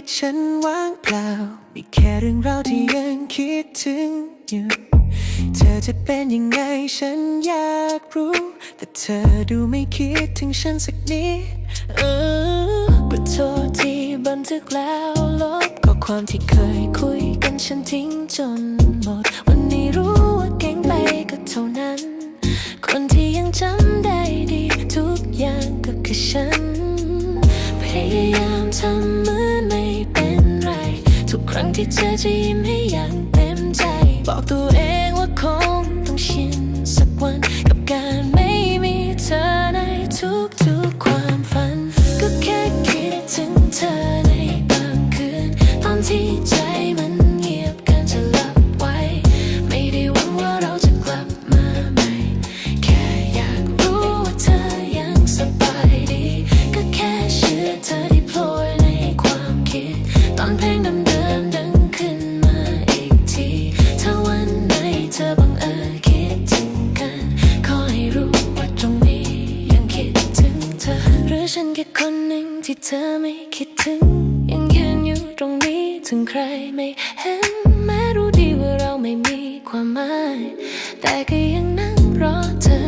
คำคืนในความคิดฉันว่างเปล่า มีแค่เรื่องราวที่ยังคิดถึงอยู่ เธอจะเป็นยังไงฉันอยากรู้ แต่เธอดูไม่คิดถึงฉันสักนิดเออขอโทษที่บันทึกแล้วลบข้อความที่เคยคุยกันฉันทิ้งจนหมด วันนี้รู้ว่าเก่งไปก็เท่านั้น คนที่ยังจำได้ดีทุกอย่างก็คือฉัน พยายามทำ ครั้งที่เธอจะยิ้มให้อย่าง ฉันแค่คนหนึ่งที่เธอไม่คิดถึง ยังยืนอยู่ตรงนี้ถึงใครไม่เห็น แม้รู้ดีว่าเราไม่มีความหมาย แต่ก็ยังนั่งรอเธอ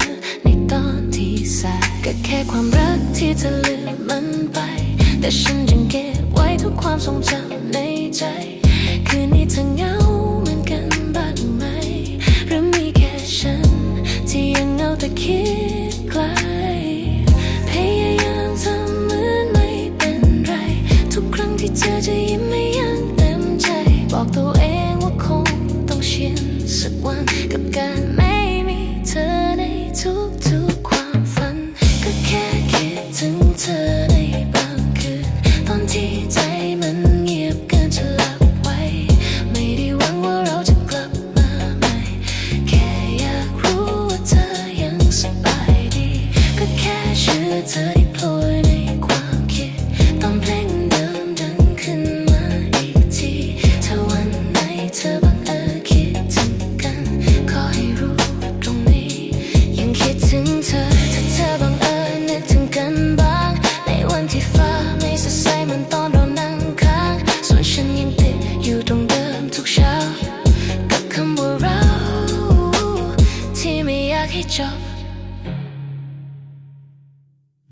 ในตอนที่สาย ก็แค่ความรักที่เธอลืมมันไป แต่ฉันยังเก็บไว้ทุกความทรงจำในใจ คืนนี้เธอเหงาเหมือนกันบ้างไหม หรือมีแค่ฉันที่ยังเหงาแต่คิด picture